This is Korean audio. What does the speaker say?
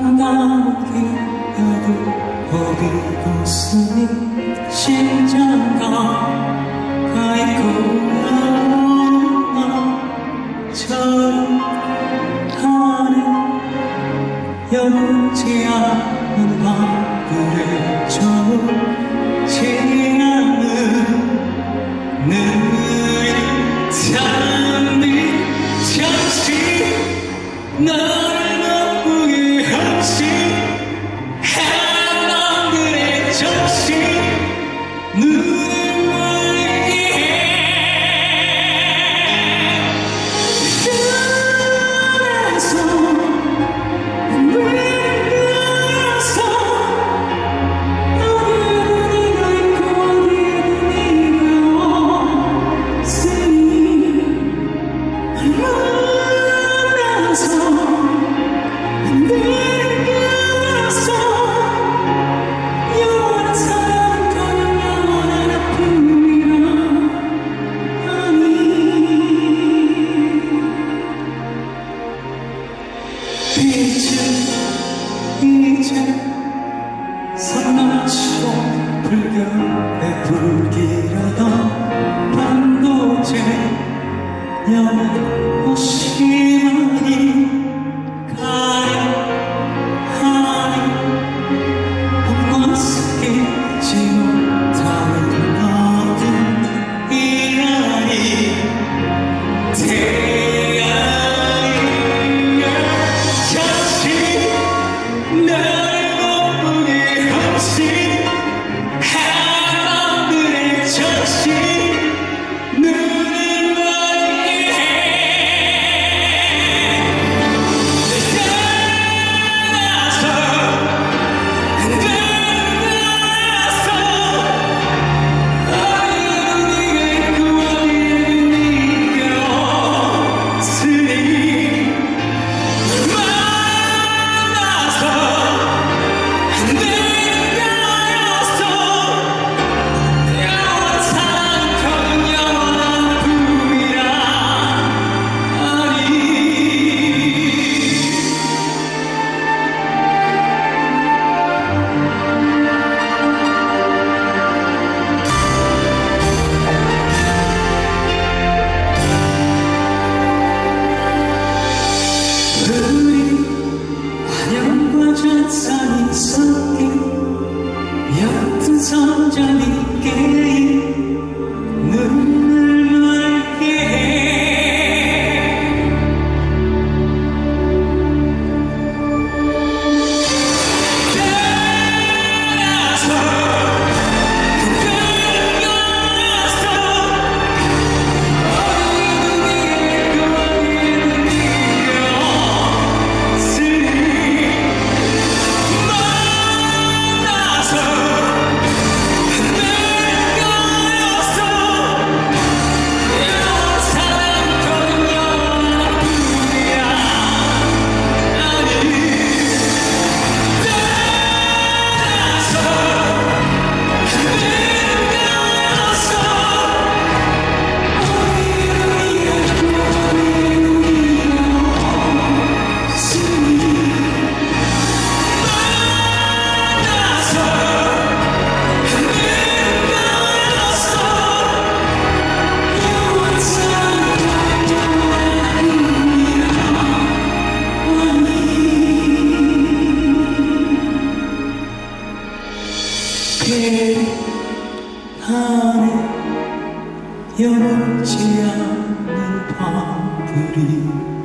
감당기 여들 어디 보스니 심장가 가있고 처음 하는 연지 않은 밤구를 처음 지나는 늘 잔디 네 잠시 나 이제 이제 산나처럼 불경에 불길하던 하는 여물지 않는 밤들이